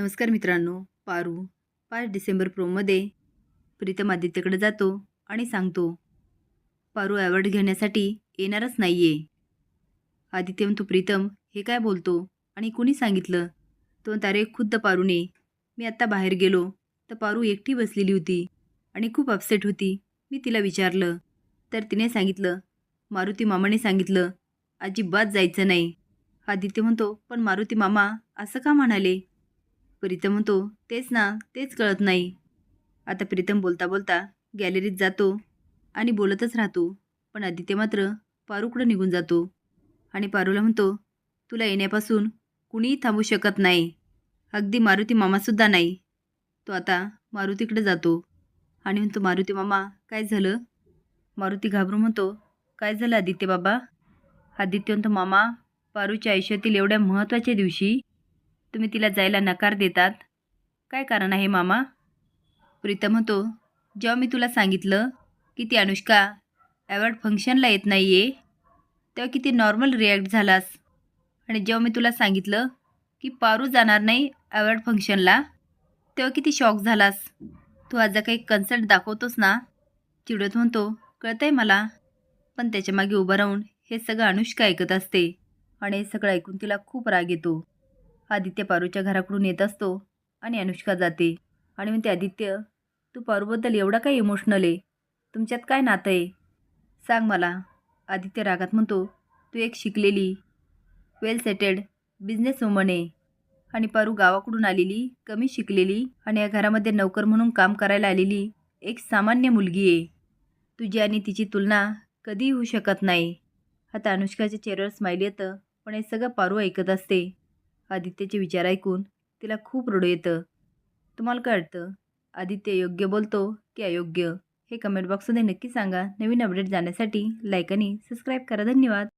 नमस्कार मित्रांनो पारू पाच डिसेंबर प्रोमध्ये प्रीतम आदित्यकडे जातो आणि सांगतो पारू अवॉर्ड घेण्यासाठी येणारच नाही आहे आदित्य म्हणतो प्रीतम हे काय बोलतो आणि कुणी सांगितलं? तो तारे खुद्द पारूने. मी आत्ता बाहेर गेलो तर पारू एकटी बसलेली होती आणि खूप अपसेट होती. मी तिला विचारलं तर तिने सांगितलं मारुती मामाने सांगितलं अजिबात जायचं नाही. आदित्य म्हणतो पण मारुती मामा असं का म्हणाले? प्रीतम म्हणतो तेच ना तेच कळत नाही. आता प्रीतम बोलता बोलता गॅलरीत जातो आणि बोलतच राहतो पण आदित्य मात्र पारूकडं निघून जातो आणि पारूला म्हणतो तुला येण्यापासून कुणीही थांबू शकत नाही. अगदी मारुती मामासुद्धा नाही. तो आता मारुतीकडे जातो आणि म्हणतो मारुती मामा काय झालं? मारुती घाबरून म्हणतो काय झालं आदित्य बाबा? आदित्य म्हणतो मामा पारूच्या आयुष्यातील एवढ्या महत्त्वाच्या दिवशी तुम्ही तिला जायला नकार देतात? काय कारण आहे मामा? प्रीतम म्हणतो जेव्हा मी तुला सांगितलं की ती अनुष्का अवॉर्ड फंक्शनला येत नाही आहे तेव्हा किती नॉर्मल रिॲक्ट झालास. आणि जेव्हा मी तुला सांगितलं की पारू जाणार नाही अवॉर्ड फंक्शनला तेव्हा किती शॉक झालास. तू आज काही कन्सर्ट दाखवतोस ना चिडत म्हणतो कळतं आहे मला. पण त्याच्यामागे उभं राहून हे सगळं अनुष्का ऐकत असते आणि हे सगळं ऐकून तिला खूप राग येतो. आदित्य पारूच्या घराकडून येत असतो आणि अनुष्का जाते. आणि म्हणते आदित्य तू पारूबद्दल एवढा काय इमोशनल आहे? तुमच्यात काय नातं आहे? सांग मला. आदित्य रागात म्हणतो तू एक शिकलेली वेल सेटेड बिझनेस वुमन आहे. आणि पारू गावाकडून आलेली कमी शिकलेली आणि या घरामध्ये नोकर म्हणून काम करायला आलेली एक सामान्य मुलगी आहे. तुझी आणि तिची तुलना कधीही होऊ शकत नाही. आता अनुष्काच्या चेहऱ्यावर स्माईल येतं पण हे सगळं पारू ऐकत असते. आदित्यचे विचार ऐकून तिला खूप रडू येतं. तुम्हाला काय वाटतं? आदित्य योग्य बोलतो की अयोग्य? हे कमेंट बॉक्समध्ये नक्की सांगा. नवीन अपडेट जाण्यासाठी लाईक आणि सबस्क्राईब करा. धन्यवाद.